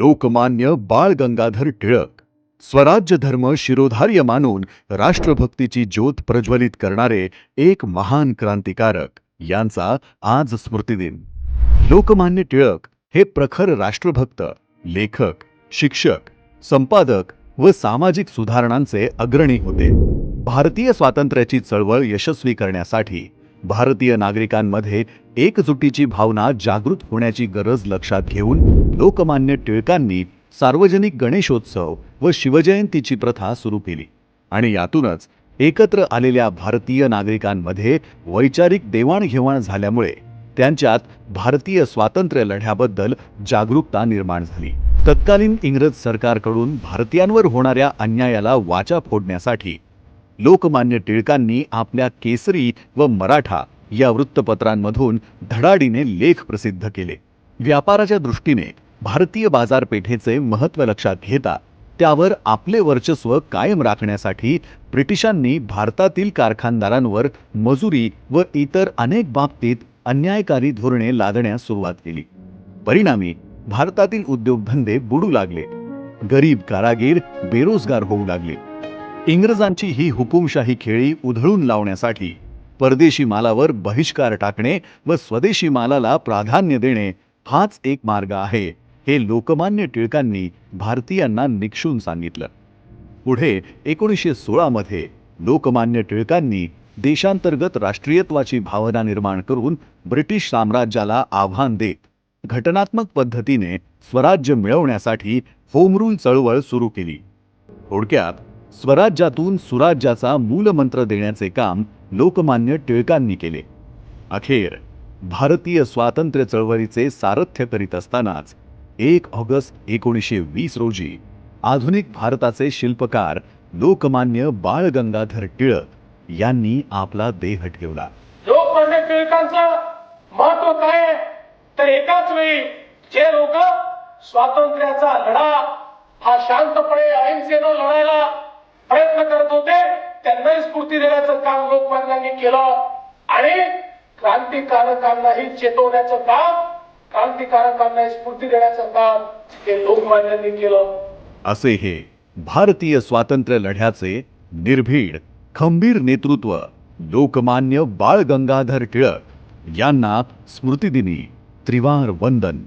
लोकमान्य बाळ गंगाधर टिळक. स्वराज्य धर्म शिरोधार्य मानून राष्ट्रभक्तीची ज्योत प्रज्वलित करणारे एक महान क्रांतिकारक यांचा आज स्मृतिदिन लोकमान्य टिळक हे प्रखर राष्ट्रभक्त लेखक शिक्षक संपादक व सामाजिक सुधारणांचे अग्रणी होते. भारतीय स्वातंत्र्याची चळवळ यशस्वी करण्यासाठी भारतीय नागरिकांमध्ये एकजुटीची भावना जागृत होण्याची गरज लक्षात घेऊन लोकमान्य टिळकांनी सार्वजनिक गणेशोत्सव व शिवजयंतीची प्रथा सुरू केली. आणि यातूनच एकत्र आलेल्या भारतीय नागरिकांमध्ये वैचारिक देवाणघेवाण झाल्यामुळे त्यांच्यात भारतीय स्वातंत्र्य लढ्याबद्दल जागरूकता निर्माण झाली. तत्कालीन इंग्रज सरकारकडून भारतीयांवर होणाऱ्या अन्यायाला वाचा फोडण्यासाठी लोकमान्य टिळकांनी आपल्या केसरी व मराठा या वृत्तपत्रांमधून धडाडीने लेख प्रसिद्ध केले. व्यापाराच्या दृष्टीने भारतीय बाजारपेठेचे महत्त्व लक्षात घेता त्यावर आपले वर्चस्व कायम राखण्यासाठी ब्रिटिशांनी भारतातील कारखानदारांवर मजुरी व इतर अनेक बाबतीत अन्यायकारी धोरणे लादण्यास सुरुवात केली. परिणामी भारतातील उद्योगधंदे बुडू लागले. गरीब कारागीर बेरोजगार होऊ लागले. इंग्रजांची ही हुकुमशाही खेळी उधळून लावण्यासाठी परदेशी मालावर बहिष्कार टाकणे व स्वदेशी मालाला प्राधान्य देणे हाच एक मार्ग आहे हे लोकमान्य टिळकांनी भारतीयांना निक्षून सांगितलं. पुढे एकोणीसशे सोळामध्ये लोकमान्य टिळकांनी देशांतर्गत राष्ट्रीयत्वाची भावना निर्माण करून ब्रिटिश साम्राज्याला आव्हान देत घटनात्मक पद्धतीने स्वराज्य मिळवण्यासाठी होमरूल चळवळ सुरू केली. थोडक्यात स्वराज्यातून सुराज्याचा मूलमंत्र देण्याचे काम लोकमान्य टिळकांनी केले. अखेर भारतीय स्वातंत्र्य चळवळीचे सारथ्य करीत असतानाच एक ऑगस्ट एकोणीसशे वीस रोजी आधुनिक भारताचे शिल्पकार लोकमान्य बाळ गंगाधर टिळक यांनी आपला देह ठेवला. लोकमान्य टिळकांचं महत्त्व काय आहे? तर एकाच वेळी जे लोक स्वातंत्र्याचा लढा हा शांतपणे अहिंसेनं लढायला प्रयत्न करत होते त्यांनाही स्फूर्ती देण्याचं काम लोकमान्यांनी केलं आणि क्रांतिकारकांनाही चेतवण्याचं काम क्रांतिकारकांनाही स्फूर्ती देण्याचं काम हे लोकमान्यांनी केलं. असे हे भारतीय स्वातंत्र्य लढ्याचे निर्भीड खंबीर नेतृत्व लोकमान्य बाळ गंगाधर टिळक यांना स्मृतिदिनी त्रिवार वंदन.